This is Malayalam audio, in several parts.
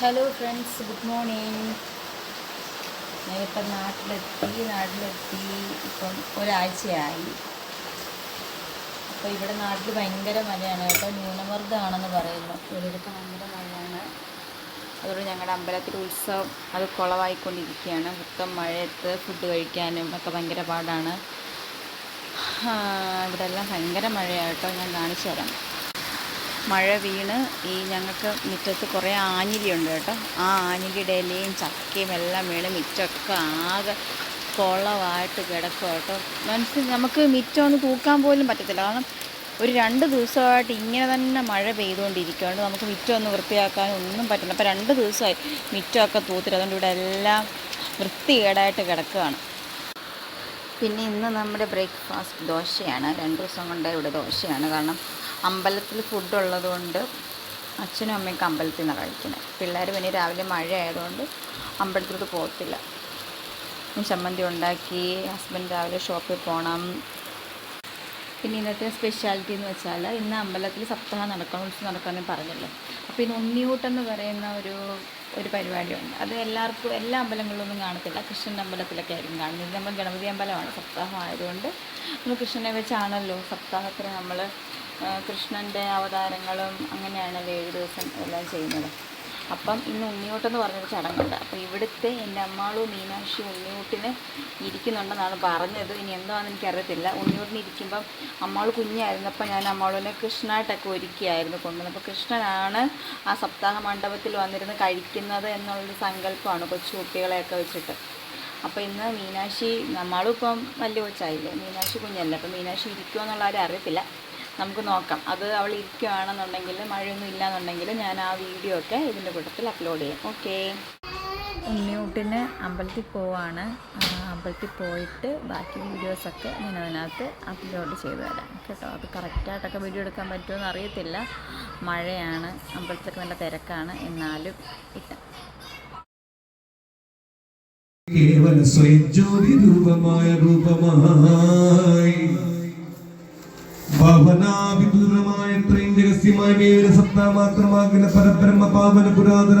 ഹലോ ഫ്രണ്ട്സ് ഗുഡ് മോർണിംഗ് ഞാനിപ്പം നാട്ടിലെത്തി നാട്ടിലെത്തി. ഇപ്പം ഒരാഴ്ചയായി. അപ്പോൾ ഇവിടെ നാട്ടിൽ ഭയങ്കര മഴയാണ് കേട്ടോ. ന്യൂനമർദ്ദമാണെന്ന് പറയുന്നു. ഇവിടെയൊക്കെ ഭയങ്കര മഴയാണ്. അതുകൊണ്ട് ഞങ്ങളുടെ അമ്പലത്തിൽ ഉത്സവം അത് കുളവായിക്കൊണ്ടിരിക്കുകയാണ്. മൊത്തം മഴയത്ത് ഫുഡ് കഴിക്കാനും ഒക്കെ ഭയങ്കര പാടാണ്. ഇവിടെ എല്ലാം ഭയങ്കര മഴയാണ് ഞാൻ കാണിച്ചു തരാം മഴ വീണ് ഈ ഞങ്ങൾക്ക് മുറ്റത്ത് കുറേ ആഞ്ഞിലിയുണ്ട് കേട്ടോ. ആ ആഞ്ഞിലിയുടെ ഇലയും ചക്കയും എല്ലാം വീണ് മുറ്റമൊക്കെ ആകെ കുളമായിട്ട് കിടക്കും കേട്ടോ. മനസ്സിൽ നമുക്ക് മുറ്റം ഒന്ന് തൂക്കാൻ പോലും പറ്റത്തില്ല. കാരണം ഒരു രണ്ട് ദിവസമായിട്ട് ഇങ്ങനെ തന്നെ മഴ പെയ്തുകൊണ്ടിരിക്കുകയാണ് നമുക്ക് മുറ്റം ഒന്ന് വൃത്തിയാക്കാൻ ഒന്നും പറ്റില്ല അപ്പോൾ രണ്ട് ദിവസമായി മുറ്റമൊക്കെ തൂത്തിട്ട് അതുകൊണ്ട് ഇവിടെ എല്ലാം വൃത്തികേടായിട്ട് കിടക്കുകയാണ് പിന്നെ ഇന്ന് നമ്മുടെ ബ്രേക്ക്ഫാസ്റ്റ് ദോശയാണ്. രണ്ട് ദിവസം കൊണ്ട് ഇവിടെ ദോശയാണ്. കാരണം അമ്പലത്തിൽ ഫുഡ് ഉള്ളതുകൊണ്ട് അച്ഛനും അമ്മയൊക്കെ അമ്പലത്തിൽ നിന്നാണ് കഴിക്കുന്നത്. പിള്ളേർ പിന്നെ രാവിലെ മഴ ആയതുകൊണ്ട് അമ്പലത്തിലോട്ട് പോകത്തില്ല. ചമ്മന്തി ഉണ്ടാക്കി ഹസ്ബൻഡ് രാവിലെ ഷോപ്പിൽ പോകണം. പിന്നെ ഇന്നത്തെ സ്പെഷ്യാലിറ്റി എന്ന് വെച്ചാൽ ഇന്ന് അമ്പലത്തിൽ സപ്താഹം നടക്കണം ഉത്സവം നടക്കാമെന്ന് പറഞ്ഞല്ലോ. അപ്പോൾ ഇന്ന് ഉണ്ണിയൂട്ടെന്ന് പറയുന്ന ഒരു ഒരു പരിപാടിയുണ്ട്. അത് എല്ലാവർക്കും എല്ലാ അമ്പലങ്ങളിലൊന്നും കാണത്തില്ല. കൃഷ്ണന്റെ അമ്പലത്തിലൊക്കെ ആയിരിക്കും കാണുന്നത്. നമ്മൾ ഗണപതി അമ്പലമാണ്. സപ്താഹം ആയതുകൊണ്ട് നമ്മൾ കൃഷ്ണനെ വെച്ചാണല്ലോ സപ്താഹത്തിന് നമ്മൾ കൃഷ്ണന്റെ അവതാരങ്ങളും അങ്ങനെയാണല്ലോ ഏഴ് ദിവസം എല്ലാം ചെയ്യുന്നത്. അപ്പം ഇന്ന് ഉണ്ണിയൂട്ടെന്ന് പറഞ്ഞൊരു ചടങ്ങുണ്ട്. അപ്പോൾ ഇവിടുത്തെ എന്റെ അമ്മാളും മീനാക്ഷി ഉണ്ണിയൂട്ടിന് ഇരിക്കുന്നുണ്ടെന്നാണ് പറഞ്ഞത്. ഇനി എന്താണെന്ന് എനിക്കറിയത്തില്ല. ഉണ്ണിയൂട്ടിന് ഇരിക്കുമ്പം അമ്മാൾ കുഞ്ഞായിരുന്നപ്പോൾ ഞാൻ അമ്മാളിനെ കൃഷ്ണനായിട്ടൊക്കെ ഒരുക്കിയായിരുന്നു കൊണ്ടുവന്നത്. അപ്പോൾ കൃഷ്ണനാണ് ആ സപ്താഹ മണ്ഡപത്തിൽ വന്നിരുന്ന് കഴിക്കുന്നത് എന്നുള്ളൊരു സങ്കല്പമാണ് കൊച്ചു കുട്ടികളെയൊക്കെ വെച്ചിട്ട്. അപ്പോൾ ഇന്ന് മീനാക്ഷി നമ്മളും ഇപ്പം വലിയ കൊച്ചായില്ലേ? മീനാക്ഷി കുഞ്ഞല്ലേ? അപ്പോൾ മീനാക്ഷി ഇരിക്കുമോ കാര്യം അറിയത്തില്ല. നമുക്ക് നോക്കാം. അത് അവൾ ഇരിക്കുകയാണെന്നുണ്ടെങ്കിൽ മഴയൊന്നും ഇല്ലയെന്നുണ്ടെങ്കിൽ ഞാൻ ആ വീഡിയോ ഒക്കെ ഇതിന്റെ കൂട്ടത്തിൽ അപ്ലോഡ് ചെയ്യാം. ഓക്കെ ഉണ്ണിയൂട്ടിന് അമ്പലത്തിൽ പോവാണ്. അമ്പലത്തിൽ പോയിട്ട് ബാക്കി വീഡിയോസൊക്കെ ഞാൻ അതിനകത്ത് അപ്ലോഡ് ചെയ്തു തരാം. കേട്ടോ അത് കറക്റ്റായിട്ടൊക്കെ വീഡിയോ എടുക്കാൻ പറ്റുമെന്ന് അറിയത്തില്ല. മഴയാണ് അമ്പലത്തിലൊക്കെ നല്ല തിരക്കാണ്. എന്നാലും ഇട്ടാം. കേവല സ്വയം ജ്യോതി രൂപമായ രൂപമായി സത്ത മാത്രമാകുന്ന പരബ്രഹ്മ പാവന പുരാതന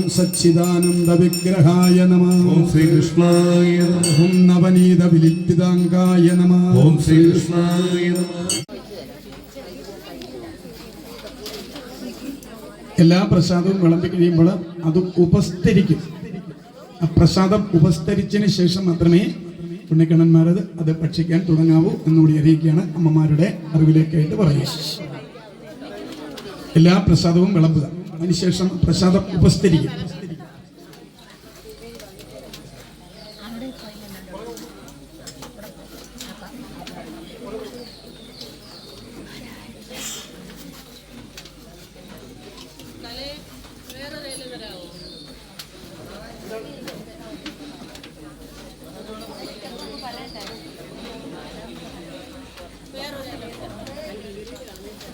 ഓം സച്ചിദാനന്ദ വിഗ്രഹായ നമ. ഓം ശ്രീകൃഷ്ണായ ഓം നവനീത വിലിപ്പിതാങ്കായ നമ. ഓം ശ്രീകൃഷ്ണായ എല്ലാ പ്രസാദവും വിളമ്പി കഴിയുമ്പോൾ അത് ഉപസ്തരിക്കും ആ പ്രസാദം ഉപസ്തരിച്ചതിന് ശേഷം മാത്രമേ പുണ്യക്കണ്ണന്മാരത് അത് ഭക്ഷിക്കാൻ തുടങ്ങാവൂ എന്നുകൂടി അറിയിക്കുകയാണ് അമ്മമാരുടെ അറിവിലേക്കായിട്ട് പറയുക. എല്ലാ പ്രസാദവും വിളമ്പുക. അതിനുശേഷം പ്രസാദം ഉപസ്ഥിരിക്കും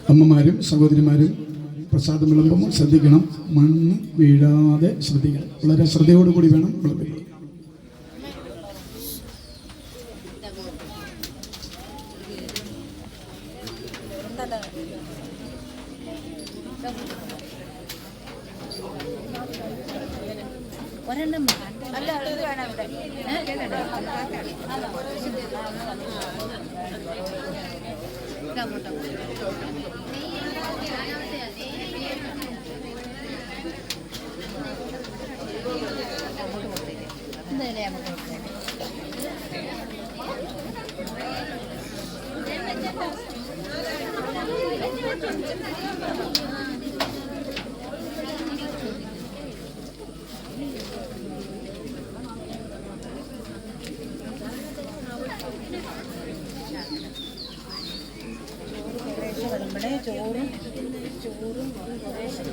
അമ്മമാരും സഹോദരിമാരും പ്രസാദം വിളമ്പുമ്പോൾ ശ്രദ്ധിക്കണം. മണ്ണ് വീഴാതെ ശ്രദ്ധിക്കണം. വളരെ ശ്രദ്ധയോടുകൂടി വേണം വിളമ്പിക്കണം ഒരെണ്ണം അല്ല ഇത് വേണം ഇവിടെ. ഏ? ചോറും ചോറും കുറേശ്ശെ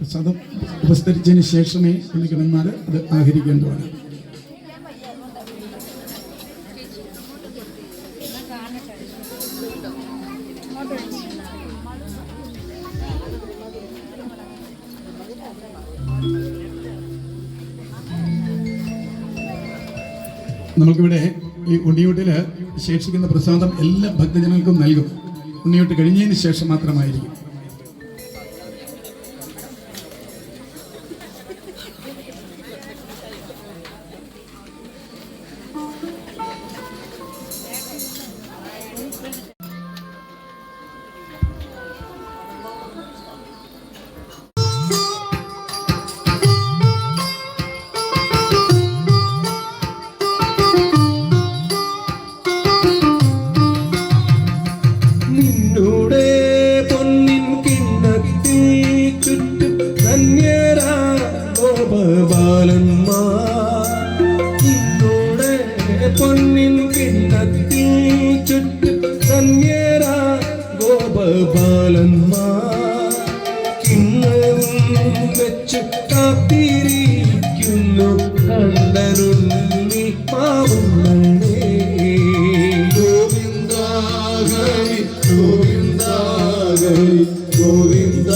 പ്രസാദം ഉപസ്തരിച്ചതിന് ശേഷമേ പുള്ളിക്കണന്മാർ അത് ആഹരിക്കേണ്ടതാണ്. നമുക്കിവിടെ ഈ ഉണ്ണിയൂട്ടിൽ ശേഷിക്കുന്ന പ്രസാദം എല്ലാ ഭക്തജനങ്ങൾക്കും നൽകും. ഉണ്ണിയൂട്ട് കഴിഞ്ഞതിന് ശേഷം മാത്രമായിരിക്കും. പൊന്നിൻ ചുറ്റ് ഗോപബാലന്മാർ. വെച്ച് കാത്തിരിക്കുന്നു കണ്ടനുണ്ണി പാവുന്നേ ഗോവിന്ദ ഹരി ഗോവിന്ദ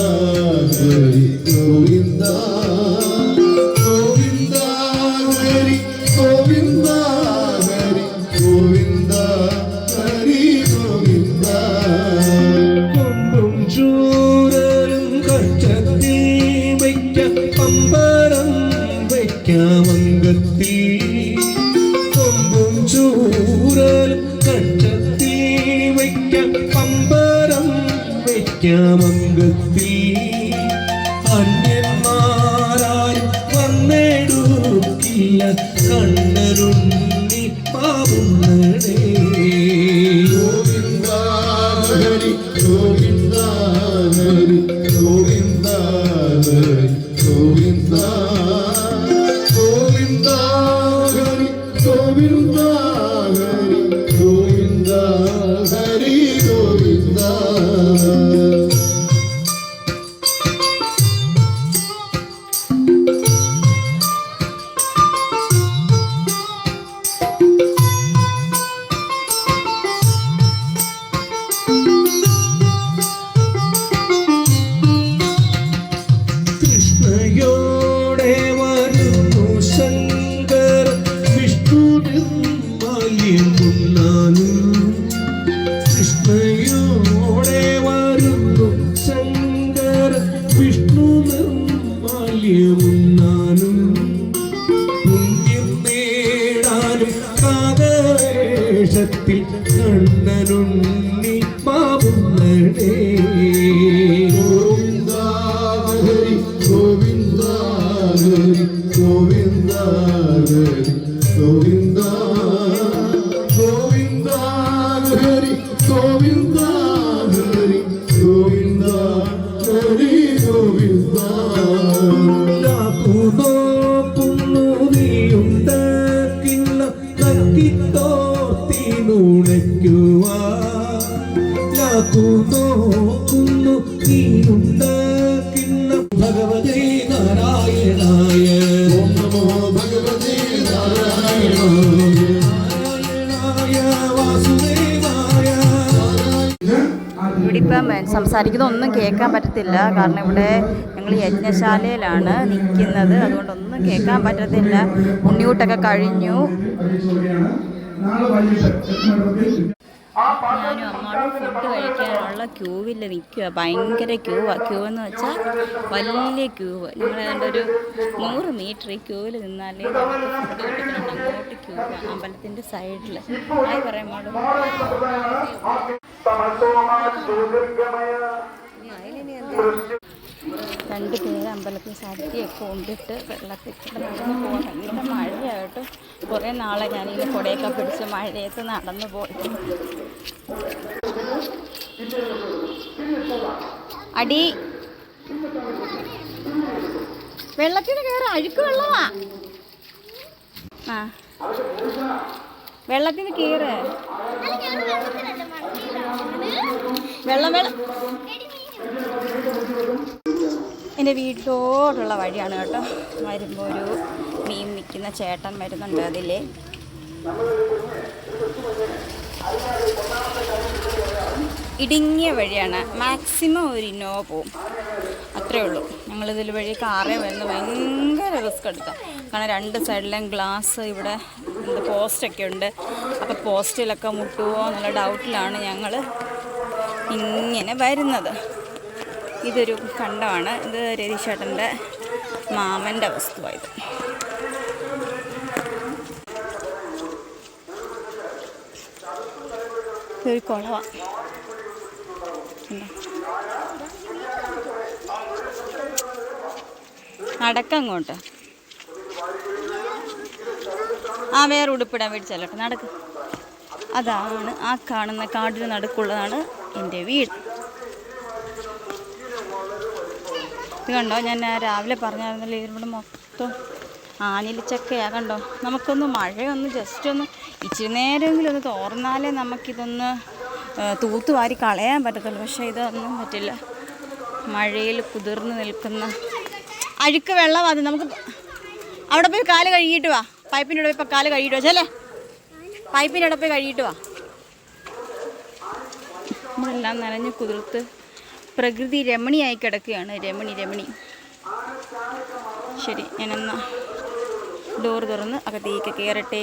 കച്ചത്തിൽ വയ്ക്കാം പമ്പരം വയ്ക്കാമങ്കത്തിൽ അന്യന്മാരാരും വന്നെടുക്കില്ല കണ്ണരുണ്ണി പാവുന്നടേ ഗോവിന്ദ ഹരി ഗോവിന്ദ ഹരി ഗോവിന്ദ ഹരി ഗോവിന്ദ കാതവേഷത്തിൽ കണ്ണനുണ്ണി മാവുന്നടേ സംസാരിക്കുന്നതൊന്നും കേൾക്കാൻ പറ്റത്തില്ല. കാരണം ഇവിടെ ഞങ്ങൾ യജ്ഞശാലയിലാണ് നിൽക്കുന്നത്. അതുകൊണ്ടൊന്നും കേൾക്കാൻ പറ്റത്തില്ല. ഉണ്ണിയൂട്ടൊക്കെ കഴിഞ്ഞു. ഞാനും അമ്മാളും ഫുഡ് കഴിക്കാനുള്ള ക്യൂവിൽ നിൽക്കുക ഭയങ്കര ക്യൂവാ. ക്യൂ എന്ന് വെച്ചാൽ വലിയ ക്യൂവ്. ഞങ്ങൾ ഏതാണ്ട് ഒരു നൂറ് മീറ്റർ ഈ ക്യൂവിൽ നിന്നാലേ ഫുഡ് കിട്ടുന്നുണ്ട് അങ്ങോട്ട് ക്യൂ അമ്പലത്തിന്റെ സൈഡിൽ ആയി പറയാൻ പാടും രണ്ട് പേര് അമ്പലത്തിൽ സദ്യയൊക്കെ കൊണ്ടിട്ട് വെള്ളത്തിൽ നടന്നു പോകാൻ ഭയങ്കര മഴയായിട്ട് കുറേ നാളെ ഞാനിങ്ങനെ കുടയൊക്കെ പിടിച്ച് മഴയത്ത് നടന്നു പോയി. അടി. വെള്ളത്തിന് കയറി അഴുക്ക് വെള്ളമാ. ആ. വെള്ളത്തിൽ കീറ്. വെള്ളം വെള്ളം. എന്റെ വീട്ടിലോട്ടുള്ള വഴിയാണ് കേട്ടോ. വരുമ്പോൾ ഒരു മീൻ വിൽക്കുന്ന ചേട്ടൻ വരുന്നുണ്ട് അതിലെ. ഇടുങ്ങിയ വഴിയാണ്. മാക്സിമം ഒരു ഇന്നോവ പോവും അത്രേ ഉള്ളൂ. ഞങ്ങളിതിൽ വഴി കാറേ വരുന്ന ഭയങ്കര റിസ്ക് എടുക്കാം കാരണം രണ്ട് സൈഡിലും ഗ്ലാസ് ഇവിടെ പോസ്റ്റൊക്കെ ഉണ്ട്. അപ്പോൾ പോസ്റ്റിലൊക്കെ മുട്ടുമോ എന്നുള്ള ഡൗട്ടിലാണ് ഞങ്ങൾ ഇങ്ങനെ വരുന്നത്. ഇതൊരു കണ്ടമാണ് ഇത് രതീഷേട്ടന്റെ മാമന്റെ വസ്തുവായത്. ഇതൊരു കുളവാണ് നടക്കം അങ്ങോട്ട് ആ വേറെ ഉടുപ്പിടാൻ മേടിച്ചല്ലോട്ടെ നടക്ക്. അതാണ് ആ കാണുന്ന കാടിന് നടുക്കുള്ളതാണ് എന്റെ വീട്. ഇത് കണ്ടോ? ഞാൻ രാവിലെ പറഞ്ഞായിരുന്നല്ലോ ഇവിടെ മൊത്തം ആനിലിച്ചക്കയാ കണ്ടോ? നമുക്കൊന്ന് മഴയൊന്ന് ജസ്റ്റ് ഒന്ന് ഇച്ചിരി നേരമെങ്കിലും ഒന്ന് തോർന്നാലേ നമുക്കിതൊന്ന് തൂത്തുവാരി കളയാൻ പറ്റത്തുള്ളൂ. പക്ഷേ ഇതൊന്നും പറ്റില്ല. മഴയിൽ കുതിർന്ന് നിൽക്കുന്ന അഴുക്ക് വെള്ളം അത്. നമുക്ക് അവിടെ പോയി കാൽ കഴുകിയിട്ട് വാ. പൈപ്പിന്റെ ഇവിടെ പോയി കാൽ കഴുകിയിട്ട് വാ. ചെല്ലേ? പൈപ്പിന്റെ ഇവിടെ പോയി കഴുകിയിട്ട് വാ. നമ്മളെല്ലാം നനഞ്ഞ് കുതിർത്ത് പ്രകൃതി രമണിയായി കിടക്കുകയാണ്. രമണി രമണി. ശരി ഞാനെന്നാ ഡോർ തുറന്ന് അകത്തേക്ക് കയറട്ടെ